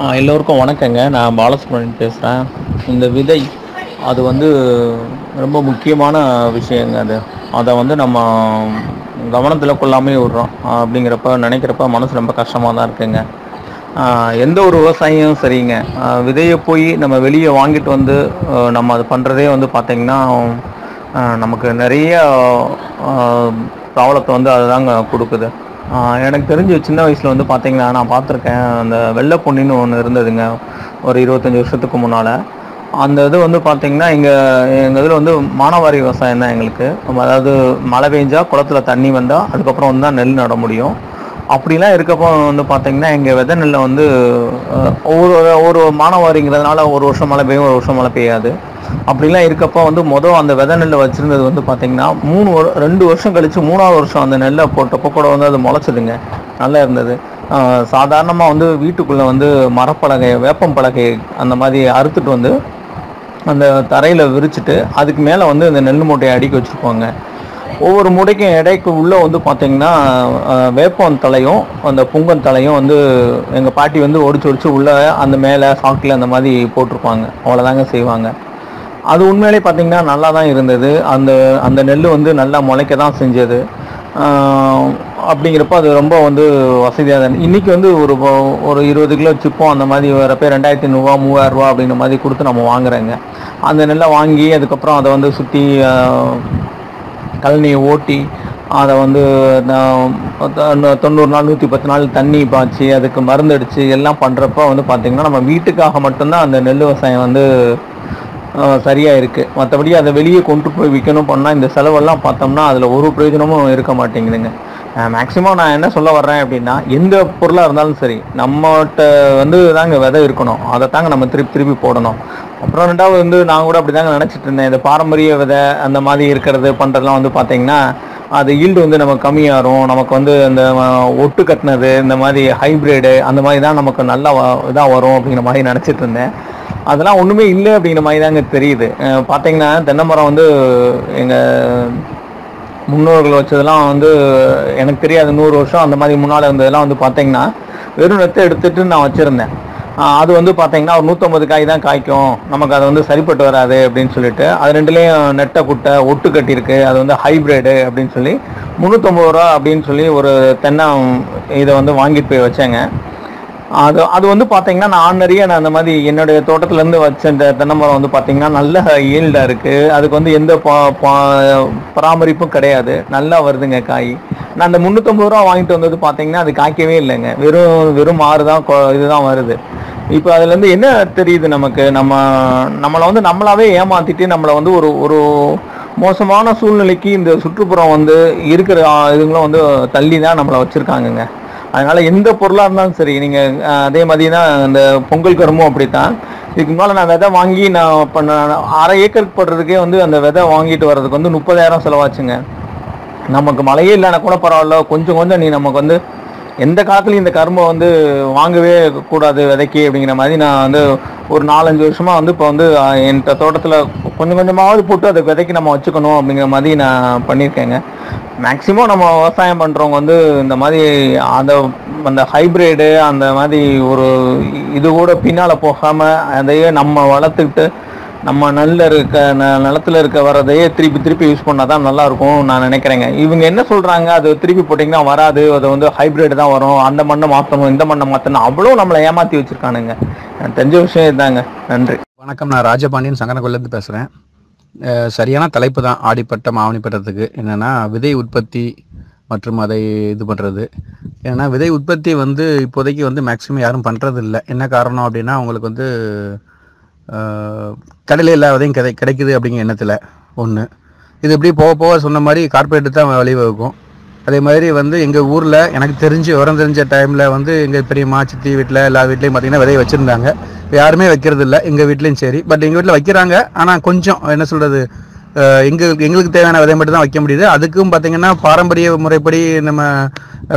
எல்லோருக்கும் வணக்கங்க. நான் பாலசுப்ரமணியன் பேசுகிறேன் இந்த விதை அது வந்து ரொம்ப முக்கியமான விஷயங்க அது. அதை வந்து நம்ம கவனத்தில் கொள்ளாமே விடுறோம். அப்படிங்கிறப்ப நினைக்கிறப்ப மனசு ரொம்ப கஷ்டமாக தான் இருக்குங்க எந்த ஒரு விவசாயியும் சரிங்க. விதையை போய் நம்ம வெளியே வாங்கிட்டு வந்து நம்ம அது பண்ணுறதே வந்து பார்த்திங்கன்னா நமக்கு நிறைய ப்ராப்ளத்தை வந்து அதுதாங்க கொடுக்குது. எனக்கு தெரிஞ்சு சின்ன வயசில் வந்து பார்த்தீங்கன்னா நான் பார்த்துருக்கேன் அந்த வெள்ளை பொன்னின்னு ஒன்று இருந்ததுங்க. ஒரு இருபத்தஞ்சி வருஷத்துக்கு முன்னால். அந்த இது வந்து பார்த்தீங்கன்னா எங்கள் எங்கள் இதில் வந்து மானாவாரி விவசாயம் தான் எங்களுக்கு. அதாவது மழை பெஞ்சால் குளத்துல தண்ணி வந்தால் அதுக்கப்புறம் வந்து தான் நெல் நட முடியும். அப்படிலாம் இருக்கப்போ வந்து பார்த்தீங்கன்னா எங்கள் விதை நெல்லை வந்து ஒவ்வொரு ஒரு ஒரு மானாவாரிங்கிறதுனால ஒரு வருஷம் மழை பெய்யும் ஒரு வருஷம் மழை பெய்யாது. அப்படிலாம் இருக்கப்போ வந்து மொதல் அந்த வித நெல்லை வச்சுருந்தது வந்து பார்த்தீங்கன்னா மூணு வரு- ரெண்டு வருஷம் கழித்து மூணாவது வருஷம் அந்த நெல்லை போட்டப்போ கூட வந்து அது முளைச்சதுங்க. நல்லா இருந்தது. சாதாரணமாக வந்து வீட்டுக்குள்ளே வந்து மரப்பலகை வேப்பம் பலகை அந்த மாதிரி அறுத்துட்டு வந்து அந்த தரையில் விரிச்சிட்டு அதுக்கு மேலே வந்து இந்த நெல் மூட்டையை அடுக்கி வச்சுருப்பாங்க. ஒவ்வொரு மூடைக்கும் எடைக்கு உள்ளே வந்து பார்த்தீங்கன்னா வேப்பம் தலையும் அந்த புங்கன் தலையும் வந்து எங்கள் பாட்டி வந்து ஒடிச்சு ஒடிச்சு உள்ளே அந்த மேலே சாக்கில் அந்த மாதிரி போட்டிருப்பாங்க. அவ்வளோதாங்க செய்வாங்க. அது உண்மையிலே பார்த்தீங்கன்னா நல்லா தான் இருந்தது. அந்த அந்த நெல் வந்து நல்லா முளைக்க தான் செஞ்சது அப்படிங்கிறப்ப அது ரொம்ப வந்து வசதியாக தான் இன்றைக்கி வந்து ஒரு ஒரு இருபது கிலோ சிப்பம் அந்த மாதிரி வரப்போ ரெண்டாயிரத்தி ஐநூறுரூவா மூவாயிரரூவா அப்படிங்கிற மாதிரி கொடுத்து நம்ம வாங்குறேங்க. அந்த நெல்லை வாங்கி அதுக்கப்புறம் அதை வந்து சுற்றி கழனியை ஓட்டி அதை வந்து நான் தொண்ணூறு நாள் நூற்றி பத்து நாள் தண்ணி பாய்ச்சி அதுக்கு மருந்து அடித்து எல்லாம் பண்ணுறப்ப வந்து பார்த்திங்கன்னா நம்ம வீட்டுக்காக மட்டும்தான் அந்த நெல் விவசாயம் வந்து சரியாக இருக்குது மற்றபடி அதை வெளியே கொண்டு போய் விற்கணும் பண்ணால் இந்த செலவெல்லாம் பார்த்தோம்னா அதில் ஒரு பிரயோஜனமும் இருக்க மாட்டேங்குதுங்க. மேக்ஸிமம் நான் என்ன சொல்ல வர்றேன் அப்படின்னா எந்த பொருளாக இருந்தாலும் சரி நம்மகிட்ட வந்து தாங்க விதை இருக்கணும். அதை தாங்க நம்ம திருப்பி திருப்பி போடணும். அப்புறம் ரெண்டாவது வந்து நான் கூட அப்படி தாங்க நினச்சிட்டு இருந்தேன். இந்த பாரம்பரிய விதை அந்த மாதிரி இருக்கிறது பண்ணுறதுலாம் வந்து பார்த்தீங்கன்னா அது ஈல்டு வந்து நமக்கு கம்மியாகும். நமக்கு வந்து இந்த ஒட்டு கட்டினது இந்த மாதிரி ஹைப்ரிடு அந்த மாதிரி தான் நமக்கு நல்லா இதாக வரும் அப்படிங்கிற மாதிரி நினச்சிட்டு இருந்தேன். அதெல்லாம் ஒன்றுமே இல்லை அப்படிங்கிற மாதிரி தாங்க தெரியுது. பார்த்தீங்கன்னா தென்னை மரம் வந்து எங்கள் முன்னோர்கள் வச்சதெல்லாம் வந்து எனக்கு தெரியாது நூறு வருஷம் அந்த மாதிரி முன்னால் இருந்ததெல்லாம் வந்து பார்த்தீங்கன்னா வெறும் ரத்தை எடுத்துட்டு நான் வச்சுருந்தேன். அது வந்து பார்த்தீங்கன்னா ஒரு நூற்றம்பது காய் தான் காய்க்கும். நமக்கு அது வந்து சரிப்பட்டு வராது அப்படின்னு சொல்லிட்டு அது ரெண்டுலேயும் நெட்டை குட்டை ஒட்டு கட்டியிருக்கு. அது வந்து ஹைப்ரிடு அப்படின்னு சொல்லி முந்நூற்றம்பது ரூபா அப்படின்னு சொல்லி ஒரு தென்னை இதை வந்து வாங்கிட்டு போய் வச்சேங்க. அது அது வந்து பார்த்தீங்கன்னா நான் ஆர்டினரியாக நான் அந்த மாதிரி என்னுடைய தோட்டத்துலேருந்து வச்ச இந்த தென்னை மரம் வந்து பார்த்தீங்கன்னா நல்ல ஈல்டாக இருக்குது அதுக்கு வந்து எந்த பா பா- பராமரிப்பும் கிடையாது. நல்லா வருதுங்க காய். நான் அந்த முந்நூற்றம்பது ரூபா வாங்கிட்டு வந்தது பார்த்தீங்கன்னா அது காய்க்கவே இல்லைங்க. வெறும் வெறும் ஆறு தான் கொ- இதுதான் வருது. இப்போ அதுலேருந்து என்ன தெரியுது நமக்கு? நம்ம நம்மளை வந்து நம்மளாவே ஏமாத்திட்டு நம்மளை வந்து ஒரு ஒரு மோசமான சூழ்நிலைக்கு இந்த சுற்றுப்புறம் வந்து இருக்கிற இதுங்களும் வந்து தள்ளி தான் நம்மளை வச்சுருக்காங்கங்க. அதனால எந்த பொருளாக இருந்தாலும் சரி நீங்கள் அதே மாதிரி தான் இந்த பொங்கல் கரும்பும் அப்படித்தான். இதுக்கு முன்னால் நான் விதை வாங்கி நான் பண்ண அரை ஏக்கருக்கு போடுறதுக்கே வந்து அந்த விதை வாங்கிட்டு வர்றதுக்கு வந்து முப்பதாயிரம் செலவாச்சுங்க. நமக்கு மழையே இல்லைன்னா கூட பரவாயில்ல கொஞ்சம் கொஞ்சம் நீ நமக்கு வந்து எந்த காலத்துலையும் இந்த கரும்பை வந்து வாங்கவே கூடாது விதைக்கு அப்படிங்கிற மாதிரி நான் வந்து ஒரு நாலஞ்சு வருஷமா வந்து இப்போ வந்து அஹ், என்கிட்ட தோட்டத்தில் கொஞ்சம் கொஞ்சமாவது போட்டு அதை விதைக்கு நம்ம வச்சுக்கணும் அப்படிங்கிற மாதிரி நான் பண்ணியிருக்கேங்க. மேக்ஸிமம் நம்ம விவசாயம் பண்ணுறவங்க வந்து இந்த மாதிரி அந்த அந்த ஹைப்ரிடு அந்த மாதிரி ஒரு இது கூட பின்னால் போகாமல் அதையே நம்ம வளர்த்துக்கிட்டு நம்ம நல்ல இருக்க ந- நிலத்துல இருக்க வரதையே திருப்பி திருப்பி யூஸ் பண்ணால் தான் நல்லா இருக்கும் நான் நினைக்கிறேங்க. இவங்க என்ன சொல்றாங்க? அது திருப்பி போட்டிங்கன்னா வராது. அது வந்து ஹைபிரிட் தான் வரும். அந்த மண்ணை மாற்றணும் இந்த மண்ணை மாற்றணும் அவ்வளோ நம்மளை ஏமாற்றி வச்சிருக்கானுங்க. தெரிஞ்ச விஷயம் இதுதாங்க. நன்றி. வணக்கம். நான் ராஜபாண்டியன் சங்கரகோயிலேருந்து பேசுகிறேன் சரியான தலைப்பு தான். ஆடிப்பட்டம் ஆவணிப்பட்டத்துக்கு என்னென்னா விதை உற்பத்தி மற்றும் அதை இது பண்ணுறது ஏன்னா விதை உற்பத்தி வந்து இப்போதைக்கு வந்து மேக்ஸிமம் யாரும் பண்ணுறது இல்லை என்ன காரணம் அப்படின்னா அவங்களுக்கு வந்து கடையில் எல்லா விதையும் கிடை கிடைக்குது அப்படிங்கிற எண்ணத்தில் ஒன்று இது இப்படி போக போக சொன்ன மாதிரி கார்பரேட்டு தான் வழிவகுக்கும் அதே மாதிரி வந்து எங்கள் ஊரில் எனக்கு தெரிஞ்சு உரம் தெரிஞ்ச டைமில் வந்து எங்கள் பெரியம்மா சித்தி வீட்டில் எல்லா வீட்லேயும் பார்த்திங்கன்னா விதைய வச்சுருந்தாங்க. யாருமே வைக்கிறது இல்லை எங்கள் வீட்லேயும் சரி. பட் எங்கள் வீட்டில் வைக்கிறாங்க. ஆனால் கொஞ்சம் என்ன சொல்கிறது எங்களுக்கு எங்களுக்கு தேவையான விதை மட்டும் தான் வைக்க முடியுது. அதுக்கும் பார்த்தீங்கன்னா பாரம்பரிய முறைப்படி நம்ம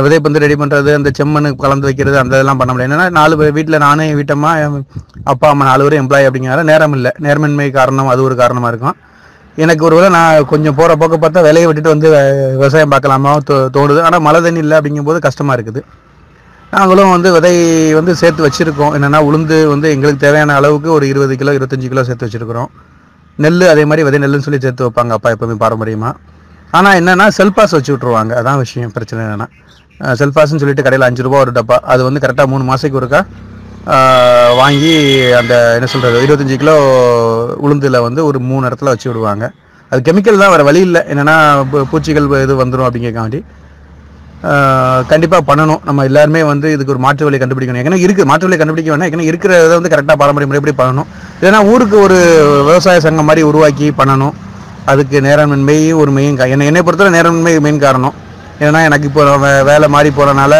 விதை பந்து ரெடி பண்ணுறது அந்த செம்மண்ணு கலந்து வைக்கிறது அந்த இதெல்லாம் பண்ண முடியாது. ஏன்னா நாலு பேர் வீட்டில் நானே வீட்டம்மா அப்பா அம்மா நாலு பேரும் எம்ப்ளாயி அப்படிங்கிறத நேரம் இல்லை. நேர்மின்மை காரணம் அது ஒரு காரணமாக இருக்கும். எனக்கு ஒருவேளை நான் கொஞ்சம் போகிற போக்க பார்த்தா விலையை விட்டுட்டு வந்து விவசாயம் பார்க்கலாமா தோ தோணுது. ஆனால் மழை தண்ணி இல்லை அப்படிங்கும்போது கஷ்டமாக இருக்குது. நாங்களும் வந்து விதை வந்து சேர்த்து வச்சுருக்கோம். என்னென்னா உளுந்து வந்து எங்களுக்கு தேவையான அளவுக்கு ஒரு இருபது கிலோ இருபத்தஞ்சி கிலோ சேர்த்து வச்சுருக்கிறோம். நெல் அதே மாதிரி விதை நெல்லுன்னு சொல்லி சேர்த்து வைப்பாங்க அப்பா எப்போவுமே பாரம்பரியமாக ஆனால் என்னென்னா செல்பாஸ் வச்சு விட்ருவாங்க அதான் விஷயம் பிரச்சனை என்னென்னா. செல்ஃபாஸ்ன்னு சொல்லிட்டு கடையில் அஞ்சு ரூபா ஒரு டப்பா. அது வந்து கரெக்டாக மூணு மாதத்துக்கு ஒருக்கா வாங்கி அந்த என்ன சொல்கிறது இருபத்தஞ்சி கிலோ உளுந்தில் வந்து ஒரு மூணு இடத்துல வச்சு விடுவாங்க. அது கெமிக்கல் தான் வேறு வழி இல்லை. என்னென்னா பூச்சிகள் இது வந்துடும் அப்படிங்கிறக்காண்டி கண்டிப்பாக பண்ணணும். நம்ம எல்லாருமே வந்து இதுக்கு ஒரு மாற்று வழி கண்டுபிடிக்கணும். ஏன்னா இருக்குது மாற்று வழி கண்டுபிடிக்க வேணாம். ஏன்னா இருக்கிறத வந்து கரெக்டாக பாரம்பரிய முறைப்படி பண்ணணும். இல்லைன்னா ஊருக்கு ஒரு விவசாய சங்கம் மாதிரி உருவாக்கி பண்ணணும். அதுக்கு நேரமின்மை ஒரு மெயின் என்னை என்னை பொறுத்தவரை நேரமின்மை மெயின் காரணம். ஏன்னா எனக்கு இப்போ வே- வேலை மாறி போகிறனால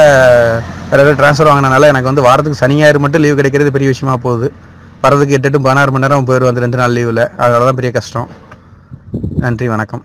வேறு எதாவது ட்ரான்ஸ்ஃபர் வாங்கினால எனக்கு வந்து வாரத்துக்கு சனி ஞாயிறு மட்டும் லீவு கிடைக்கிறது பெரிய விஷயமா போகுது. வரதுக்கு எட்டு டு பதினாறு மணி நேரம் போயிடுவோம் அந்த ரெண்டு நாள் லீவில் அதனால தான் பெரிய கஷ்டம். நன்றி வணக்கம்.